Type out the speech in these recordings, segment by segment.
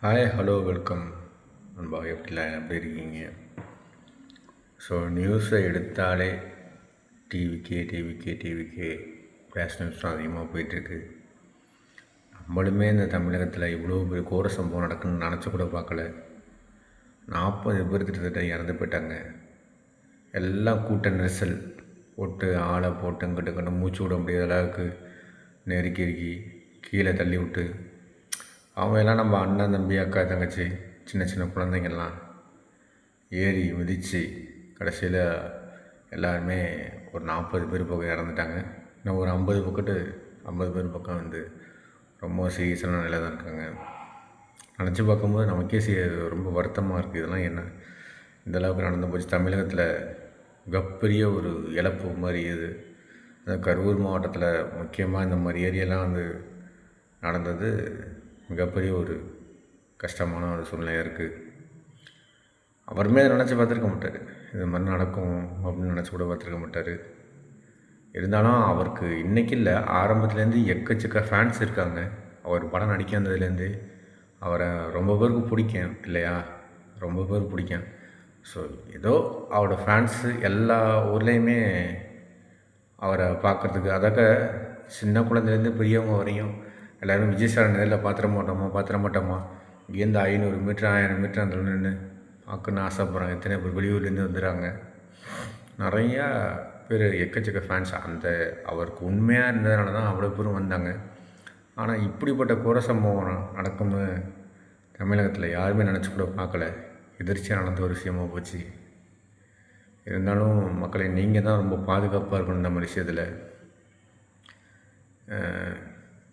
Hi hello welcome நண்பா எப்படிலாம் எப்படி இருக்கீங்க? ஸோ நியூஸை எடுத்தாலே டிவிக்கே டிவிக்கே டிவிக்கே ஃப்ளாஷ் நியூஸ் தான் அதிகமாக போயிட்டுருக்கு. நம்மளுமே இந்த தமிழகத்தில் இவ்வளோ பெரிய கோர சம்பவம் நடக்குன்னு நினச்சி கூட பார்க்கல. நாற்பது பேர் கிட்டத்தட்ட இறந்து போயிட்டாங்க. எல்லாம் கூட்ட நெரிசல். போட்டு ஆளை போட்டு அங்கிட்டு கண்டு மூச்சு விட முடியாத அளவுக்கு நெருக்கி இறுக்கி கீழே தள்ளி விட்டு அவங்க எல்லாம் நம்ம அண்ணன் தம்பி அக்கா தங்கச்சி சின்ன சின்ன குழந்தைங்கள்லாம் ஏறி மிதித்து கடைசியில் எல்லாருமே ஒரு நாற்பது பேர் பக்கம் இறந்துட்டாங்க. இன்னும் ஒரு ஐம்பது பக்கத்து ஐம்பது பேர் பக்கம் வந்து ரொம்ப சீரியஸான நிலை தான் இருக்காங்க. நினச்சி பார்க்கும்போது நமக்கே சீ ரொம்ப வருத்தமாக இருக்குது இதெல்லாம் என்ன? இந்த அளவுக்கு நடந்து போச்சு. தமிழகத்தில் மிகப்பெரிய ஒரு இழப்பு மாதிரி இது. கரூர் மாவட்டத்தில் முக்கியமாக இந்த மாதிரி ஏரியெல்லாம் வந்து நடந்தது மிகப்பெரிய ஒரு கஷ்டமான ஒரு சூழ்நிலையாக இருக்குது அவருமே அதை நினச்சி பார்த்துருக்க மாட்டார். இது மாதிரி நடக்கும் அப்படின்னு நினச்சி கூட பார்த்துருக்க மாட்டார். இருந்தாலும் அவருக்கு இன்றைக்கி இல்லை ஆரம்பத்துலேருந்து எக்கச்சக்க ஃபேன்ஸ் இருக்காங்க. அவர் படம் நடிக்க வந்ததுலேருந்து அவரை ரொம்ப பேருக்கு பிடிக்கும் இல்லையா? ரொம்ப பேருக்கு பிடிக்கும். ஸோ ஏதோ அவரோட ஃபேன்ஸு எல்லா ஊர்லேயுமே அவரை பார்க்குறதுக்கு அதாக சின்ன குழந்தைலேருந்து பெரியவங்க வரையும் எல்லோரும் விஜய் சார் நேரில் பார்த்துட மாட்டோமா பாத்திர மாட்டோமா இங்கேருந்து ஐநூறு மீட்டர் ஆயிரம் மீட்டர் அந்த நின்று பார்க்கணுன்னு ஆசைப்பட்றாங்க. எத்தனை பேர் வெளியூர்லேருந்து வந்துடுறாங்க நிறையா பேர் எக்கச்சக்க ஃபேன்ஸ் அந்த அவருக்கு உண்மையாக இருந்ததுனால தான் அவ்வளோ பேரும் வந்தாங்க. ஆனால் இப்படிப்பட்ட குறை சம்பவம் நடக்கும்னு தமிழகத்தில் யாருமே நினச்சி கூட பார்க்கல. எதிர்ச்சியாக நடந்த ஒரு விஷயமாக போச்சு. இருந்தாலும் மக்களை நீங்கள் தான் ரொம்ப பாதுகாப்பாக இருக்கணும் இந்த மாதிரி விஷயத்தில்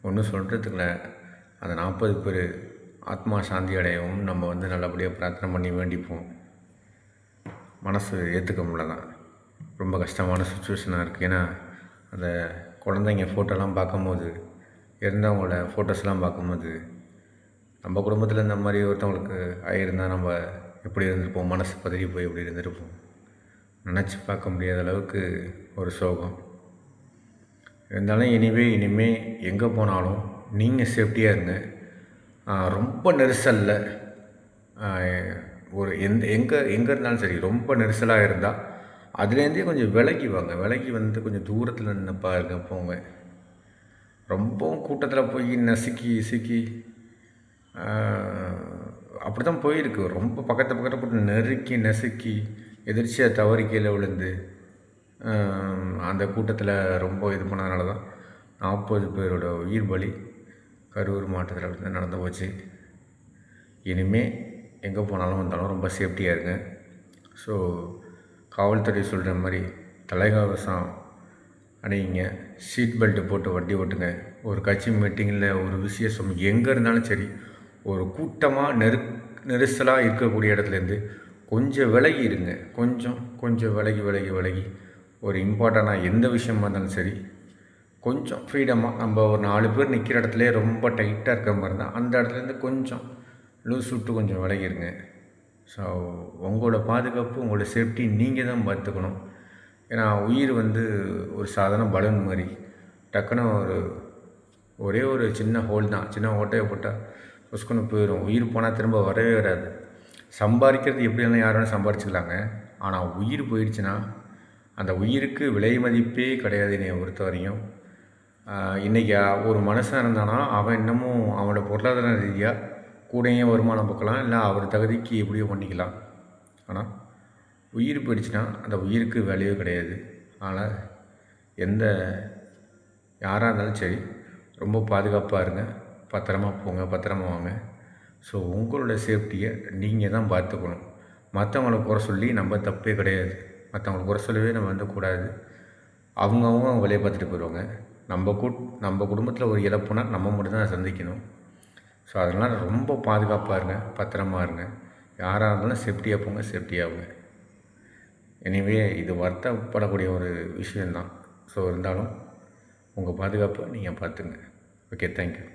ஒன்றும் சொல்கிறதுக்குல அந்த நாற்பது பேர் ஆத்மா சாந்தி அடையவும் நம்ம வந்து நல்லபடியாக பிரார்த்தனை பண்ணி வேண்டிப்போம். மனசு ஏற்றுக்க முடியல தான் ரொம்ப கஷ்டமான சுச்சுவேஷனாக இருக்குது ஏன்னா அந்த குழந்தைங்க ஃபோட்டோலாம் பார்க்கும்போது இருந்தவங்களோட ஃபோட்டோஸ்லாம் பார்க்கும்போது நம்ம குடும்பத்தில் இந்த மாதிரி ஒருத்தவங்களுக்கு ஆகியிருந்தால் நம்ம எப்படி இருந்திருப்போம்? மனசு பதறி போய் எப்படி இருந்திருப்போம்? நினச்சி பார்க்க முடியாத அளவுக்கு ஒரு சோகம். இருந்தாலும் இனிவே இனிமேல் எங்கே போனாலும் நீங்கள் சேஃப்டியாக இருங்க. ரொம்ப நெரிசலில் ஒரு எந்த எங்கே எங்கே இருந்தாலும் சரி ரொம்ப நெரிசலாக இருந்தால் அதுலேருந்தே கொஞ்சம் விலகி வாங்க. விலகி வந்து கொஞ்சம் தூரத்தில் நின்று பாருங்க போங்க. ரொம்பவும் கூட்டத்தில் போய் நசுக்கி இசுக்கி அப்படி தான் போயிருக்கு. ரொம்ப பக்கத்து பக்கத்தில் போட்டு நெருக்கி நசுக்கி எதிர்ச்சியாக தவறி கீழே விழுந்து அந்த கூட்டத்தில் ரொம்ப இது பண்ணதுனால தான் நாற்பது பேரோட உயிர் பலி கரூர் மாவட்டத்தில் வந்து நடந்து போச்சு. இனிமேல் எங்கே போனாலும் வந்தாலும் ரொம்ப சேஃப்டியாக இருங்க. ஸோ காவல்துறை சொல்கிற மாதிரி தலைகவசம் அணிங்க சீட் பெல்ட்டு போட்டு வண்டி ஓட்டுங்க. ஒரு கட்சி மீட்டிங்கில் ஒரு விசேஷம் எங்கே இருந்தாலும் சரி ஒரு கூட்டமாக நெரு நெரிசலாக இருக்கக்கூடிய இடத்துலேருந்து கொஞ்சம் விலகி இருங்க. கொஞ்சம் கொஞ்சம் விலகி விலகி விலகி ஒரு இம்பார்ட்டண்ட்டாக எந்த விஷயமா இருந்தாலும் சரி கொஞ்சம் ஃப்ரீடமாக நம்ம ஒரு நாலு பேர் நிற்கிற இடத்துல ரொம்ப டைட்டாக இருக்க மாதிரி இருந்தால் அந்த இடத்துலேருந்து கொஞ்சம் லூஸ் விட்டு கொஞ்சம் விலகிருங்க. ஸோ உங்களோட பாதுகாப்பு உங்களோட சேஃப்டி நீங்கள் தான் பார்த்துக்கணும். ஏன்னா உயிர் வந்து ஒரு சாதாரண பலன் மாதிரி டக்குன்னு ஒரு ஒரே ஒரு சின்ன ஹோல் தான். சின்ன ஓட்டையை போட்டால் புஷ்கொண்டு போயிடும் உயிர் போனால் திரும்ப வரவே வராது. சம்பாதிக்கிறது எப்படி இருந்தாலும் யாரும் சம்பாரிச்சிக்கலாங்க ஆனால் உயிர் போயிடுச்சுன்னா அந்த உயிருக்கு விலை மதிப்பே கிடையாது என்னை பொறுத்த வரையும் இன்றைக்கி ஒரு மனுஷன் இருந்தானா அவன் இன்னமும் அவனோட பொருளாதார ரீதியாக கூடையே வருமானம் பார்க்கலாம் இல்லை அவர் தகுதிக்கு எப்படியோ பண்ணிக்கலாம். ஆனால் உயிர் போயிடுச்சுன்னா அந்த உயிருக்கு வேலையே கிடையாது. ஆனால் எந்த யாராக இருந்தாலும் சரி ரொம்ப பாதுகாப்பாக இருங்க. பத்திரமா போங்க பத்திரமா வாங்க. ஸோ உங்களோட சேஃப்டியை நீங்கள் தான் பார்த்துக்கணும். மற்றவங்கள குறை சொல்லி நம்ம தப்பே கிடையாது. மற்றவங்களுக்கு குறை சொல்லவே நம்ம வந்து கூடாது அவங்கவுங்க அவங்க வேலையை பார்த்துட்டு போயிடுவாங்க. நம்ம கூ நம்ம குடும்பத்தில் ஒரு இழப்புனா நம்ம மட்டும்தான் சந்திக்கணும். ஸோ அதனால் ரொம்ப பாதுகாப்பாக இருங்க பத்திரமா இருங்க. யாராக இருந்தாலும் சேஃப்டியாக போங்க சேஃப்டியாகுங்க எனவே இது வருத்தப்படக்கூடிய ஒரு விஷயந்தான் ஸோ இருந்தாலும் உங்கள் பாதுகாப்பை நீங்கள் பார்த்துங்க. Okay thank you